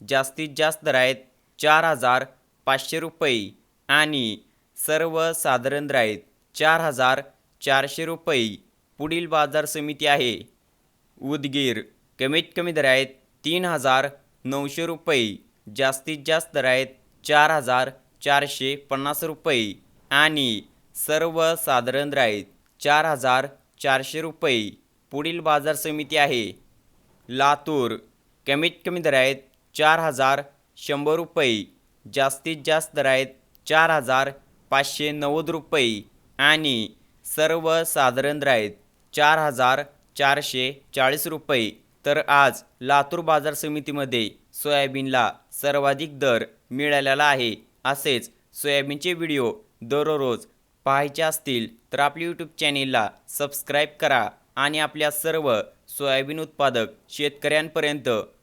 जास्तीत जास्त दर आहेत चार हजार पाचशे रुपये आणि सर्वसाधारण राहत चार हजार चारशे रुपये पुढील बाजार समिती आहे. उदगीर कमीत कमी दर आहेत तीन हजार नऊशे रुपये जास्तीत जास्त दर आहेत चार हजार चारशे पन्नास रुपये आणि सर्वसाधारण दर आहेत चार हजार चारशे रुपये पुढील बाजार समिती आहे. लातूर कमीत कमी दर आहेत चार हजार शंभर रुपये. जास्तीत जास्त दर आहेत चार हजार पाचशे नव्वद रुपये. आणि सर्वसाधारण दर आहेत चार हजार चारशे चाळीस रुपये. तर आज लातूर बाजार समितीमध्ये सोयाबीनला सर्वाधिक दर मिळालेला आहे असेच सोयाबीनचे व्हिडिओ दररोज पाहायचे असतील तर आपल्या यूट्यूब चॅनेलला सबस्क्राईब करा आणि आपल्या सर्व सोयाबीन उत्पादक शेतकऱ्यांपर्यंत